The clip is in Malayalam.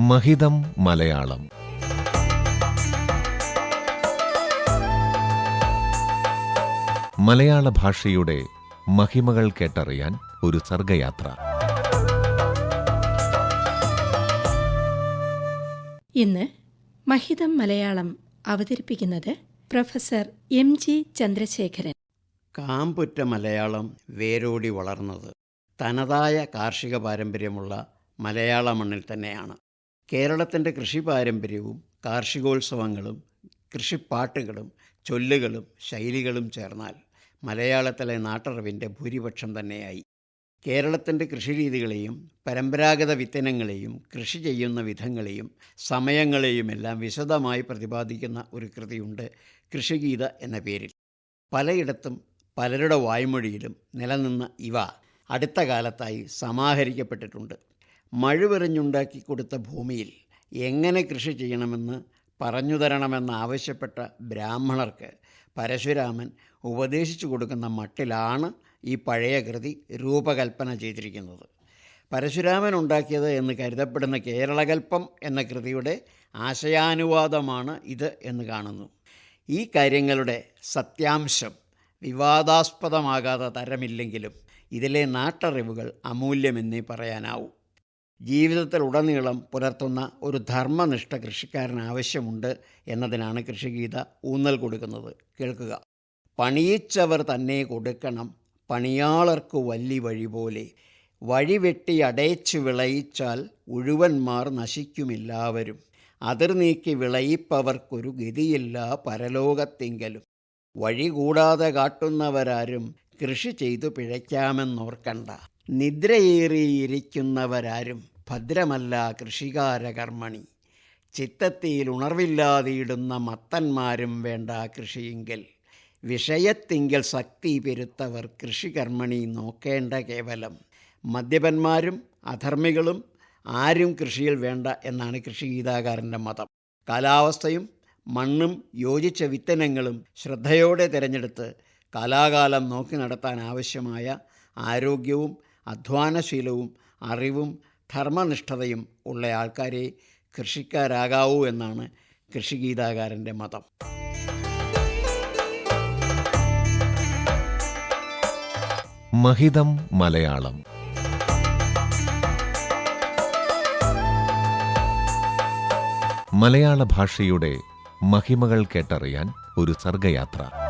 മഹിതം മലയാളം. മലയാള ഭാഷയുടെ മഹിമകൾ കേട്ടറിയാൻ ഒരു സർഗയാത്ര. ഇന്ന് മഹിതം മലയാളം അവതരിപ്പിക്കുന്നത് പ്രൊഫസർ എം ജി ചന്ദ്രശേഖരൻ. കാമ്പുറ്റ മലയാളം വേരോടി വളർന്നത് തനതായ കാർഷിക പാരമ്പര്യമുള്ള മലയാള മണ്ണിൽ തന്നെയാണ്. കേരളത്തിന്റെ കൃഷി പാരമ്പര്യവും കാർഷികോത്സവങ്ങളും കൃഷിപ്പാട്ടുകളും ചൊല്ലുകളും ശൈലികളും ചേർന്നാൽ മലയാളത്തിലെ നാട്ടറിവിന്റെ ഭൂരിപക്ഷം തന്നെയായി. കേരളത്തിന്റെ കൃഷിരീതികളെയും പരമ്പരാഗത വിത്തനങ്ങളെയും കൃഷി ചെയ്യുന്ന വിധങ്ങളെയും സമയങ്ങളെയുമെല്ലാം വിശദമായി പ്രതിപാദിക്കുന്ന ഒരു കൃതിയുണ്ട് കൃഷിഗീത എന്ന പേരിൽ. പലയിടത്തും പലരുടെ വായ്മൊഴിയിലും നിലനിന്ന ഇവ അടുത്ത കാലത്തായി സമാഹരിക്കപ്പെട്ടിട്ടുണ്ട്. മഴുവെറിഞ്ഞുണ്ടാക്കി കൊടുത്ത ഭൂമിയിൽ എങ്ങനെ കൃഷി ചെയ്യണമെന്ന് പറഞ്ഞു തരണമെന്നാവശ്യപ്പെട്ട ബ്രാഹ്മണർക്ക് പരശുരാമൻ ഉപദേശിച്ചു കൊടുക്കുന്ന മട്ടിലാണ് ഈ പഴയ കൃതി രൂപകൽപ്പന ചെയ്തിരിക്കുന്നത്. പരശുരാമൻ ഉണ്ടാക്കിയത് എന്ന് കരുതപ്പെടുന്ന കേരളകൽപ്പം എന്ന കൃതിയുടെ ആശയാനുവാദമാണ് ഇത് എന്ന് കാണുന്നു. ഈ കാര്യങ്ങളുടെ സത്യാംശം വിവാദാസ്പദമാകാത്ത തരമില്ലെങ്കിലും ഇതിലെ നാട്ടറിവുകൾ അമൂല്യമെന്നേ പറയാനാവൂ. ജീവിതത്തിലുടനീളം പുലർത്തുന്ന ഒരു ധർമ്മനിഷ്ഠ കൃഷിക്കാരന് ആവശ്യമുണ്ട് എന്നതിനാണ് കൃഷിഗീത ഊന്നൽ കൊടുക്കുന്നത്. കേൾക്കുക. പണിയിച്ചവർ തന്നെ കൊടുക്കണം. പണിയാളർക്ക് വല്ലി വഴി പോലെ. വഴിവെട്ടി അടയച്ചു വിളയിച്ചാൽ ഉഴുവന്മാർ നശിക്കുമെല്ലാവരും. അതിർ നീക്കി വിളയിപ്പവർക്കൊരു ഗതിയില്ല പരലോകത്തിങ്കലും. വഴി കൂടാതെ കാട്ടുന്നവരാരും കൃഷി ചെയ്തു പിഴയ്ക്കാമെന്നോർക്കണ്ട. നിദ്രയേറിയിരിക്കുന്നവരാരും ഭദ്രമല്ല കൃഷികാരകർമ്മണി. ചിത്തത്തിൽ ഉണർവില്ലാതെയിടുന്ന മത്തന്മാരും വേണ്ട കൃഷിയെങ്കിൽ വിഷയത്തിങ്കൽ ശക്തി പെരുത്തവർ കൃഷികർമ്മണി നോക്കേണ്ട കേവലം. മദ്യപന്മാരും അധർമ്മികളും ആരും കൃഷിയിൽ വേണ്ട എന്നാണ് കൃഷിഗീതാകാരന്റെ മതം. കാലാവസ്ഥയും മണ്ണും യോജിച്ച വിത്തനങ്ങളും ശ്രദ്ധയോടെ തിരഞ്ഞെടുത്ത് കാലാകാലം നോക്കി നടത്താൻ ആവശ്യമായ ആരോഗ്യവും അധ്വാനശീലവും അറിവും ധർമ്മനിഷ്ഠതയും ഉള്ള ആൾക്കാരെ കൃഷിക്കാരാകാവൂ എന്നാണ് കൃഷിഗീതാകാരന്റെ മതം. മഹിതം മലയാളം. മലയാള ഭാഷയുടെ മഹിമകൾ കേട്ടറിയാൻ ഒരു സർഗയാത്ര.